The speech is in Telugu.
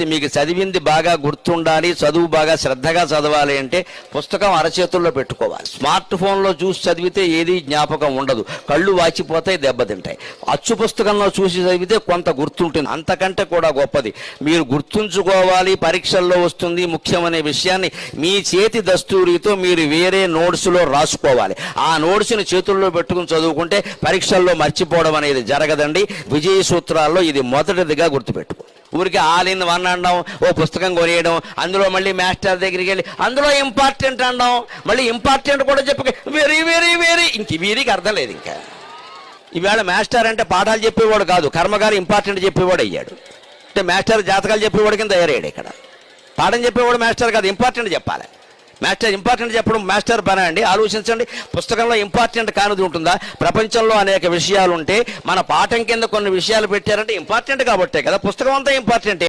పరిస్థితి మీకు చదివింది బాగా గుర్తుండాలి చదువు బాగా శ్రద్ధగా చదవాలి అంటే పుస్తకం అరచేతుల్లో పెట్టుకోవాలి. స్మార్ట్ ఫోన్లో చూసి చదివితే ఏది జ్ఞాపకం ఉండదు. కళ్ళు వాచిపోతాయి దెబ్బతింటాయి. అచ్చు పుస్తకంలో చూసి చదివితే కొంత గుర్తుంటుంది. అంతకంటే కూడా గొప్పది. మీరు గుర్తుంచుకోవాలి పరీక్షల్లో వస్తుంది ముఖ్యమనే విషయాన్ని మీ చేతి దస్తూరితో మీరు వేరే నోట్స్లో రాసుకోవాలి. ఆ నోట్స్ని చేతుల్లో పెట్టుకుని చదువుకుంటే పరీక్షల్లో మర్చిపోవడం అనేది జరగదండి. విజయ సూత్రాల్లో ఇది మొదటిదిగా గుర్తుపెట్టుకోండి ఊరికి ఆల్ ఇన్ వన్ అనడం ఓ పుస్తకం కొనియడం అందులో మళ్ళీ మాస్టర్ దగ్గరికి వెళ్ళి అందులో ఇంపార్టెంట్ అనడం మళ్ళీ ఇంపార్టెంట్ కూడా చెప్పక వెరీ వెరీ వెరీ. ఇంక వీరికి అర్థం లేదు ఇంకా. ఈవేళ మాస్టర్ అంటే పాఠాలు చెప్పేవాడు కాదు కర్మగారు ఇంపార్టెంట్ చెప్పేవాడు అయ్యాడు. అంటే మాస్టర్ జాతకాలు చెప్పేవాడు కింద తయారయ్యాడు ఇక్కడ. పాఠం చెప్పేవాడు మాస్టర్ కాదు ఇంపార్టెంట్ చెప్పాలి. మాస్టర్ ఇంపార్టెంట్ చెప్పడం మాస్టర్ పని అండి. ఆలోచించండి. పుస్తకంలో ఇంపార్టెంట్ కానిది ఉంటుందా? ప్రపంచంలో అనేక విషయాలు ఉంటే మన పాఠం కింద కొన్ని విషయాలు పెట్టారంటే ఇంపార్టెంట్ కాబట్టే కదా. పుస్తకం అంతా ఇంపార్టెంట్